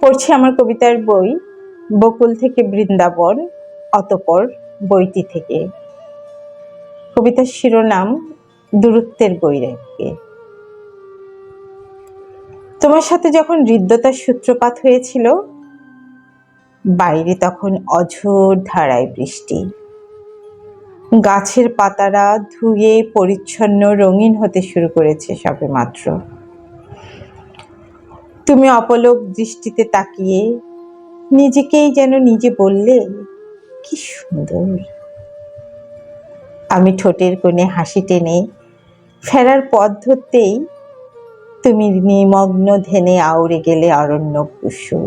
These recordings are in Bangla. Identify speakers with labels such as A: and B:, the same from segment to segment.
A: পড়ছি আমার কবিতার বই, বকুল থেকে বৃন্দাবন, অতপর বইটি থেকে। কবিতার শিরোনাম, দূরত্বের বৈরাগ্যে। তোমার সাথে যখন হৃদ্যতার সূত্রপাত হয়েছিল, বাইরে তখন অঝোর ধারায় বৃষ্টি। গাছের পাতারা ধুয়ে পরিচ্ছন্ন রঙিন হতে শুরু করেছে সবে মাত্র তুমি অপলোক দৃষ্টিতে তাকিয়ে নিজেকেই যেন নিজে বললে, কি সুন্দর। আমি ঠোঁটের কোণে হাসি টেনে ফেরার পথ ধরতেই তুমি নিমগ্ন ধ্যানে আউড়ে গেলে অরণ্য কুসু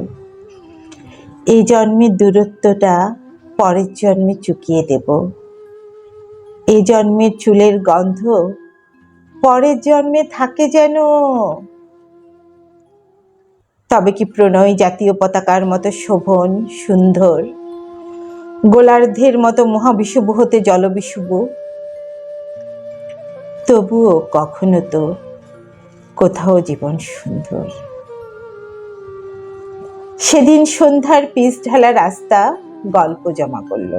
A: এই জন্মের দূরত্বটা পরের জন্মে চুকিয়ে দেব। এই জন্মের চুলের গন্ধ পরের জন্মে থাকে যেন তবে কি প্রণয় জাতীয় পতাকার মতো শোভন, সুন্দর? গোলার্ধের মতো মহাবিষুব হতে জলবিষুব? তবুও কখনো তো কোথাও জীবন সুন্দর। সেদিন সন্ধ্যার পিস ঢালা রাস্তা গল্প জমা করল।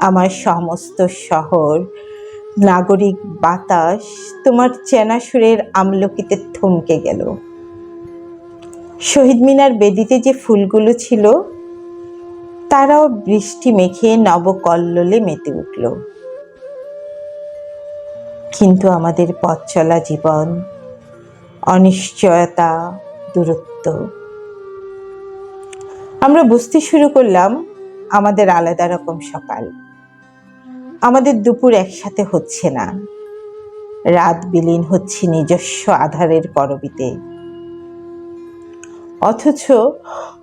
A: আমার সমস্ত শহর, নাগরিক বাতাস তোমার চেনা সুরের আমলকিতে থমকে গেল। শহীদ মিনার বেদিতে যে ফুলগুলো ছিল, তারাও বৃষ্টি মেখে নবকল্লোলে মেতে উঠল। কিন্তু আমাদের পথ চলা জীবন, অনিশ্চয়তা, দূরত্ব। আমরা বুঝতে শুরু করলাম, আমাদের আলাদা রকম সকাল। আমাদের দুপুর একসাথে হচ্ছে না। রাত বিলীন হচ্ছে নিজস্ব আধারের করবিতে অথচ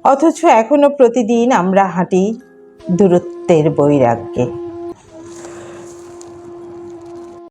A: অথচ এখনও প্রতিদিন আমরা হাঁটি দূরত্বের বৈরাগ্যে।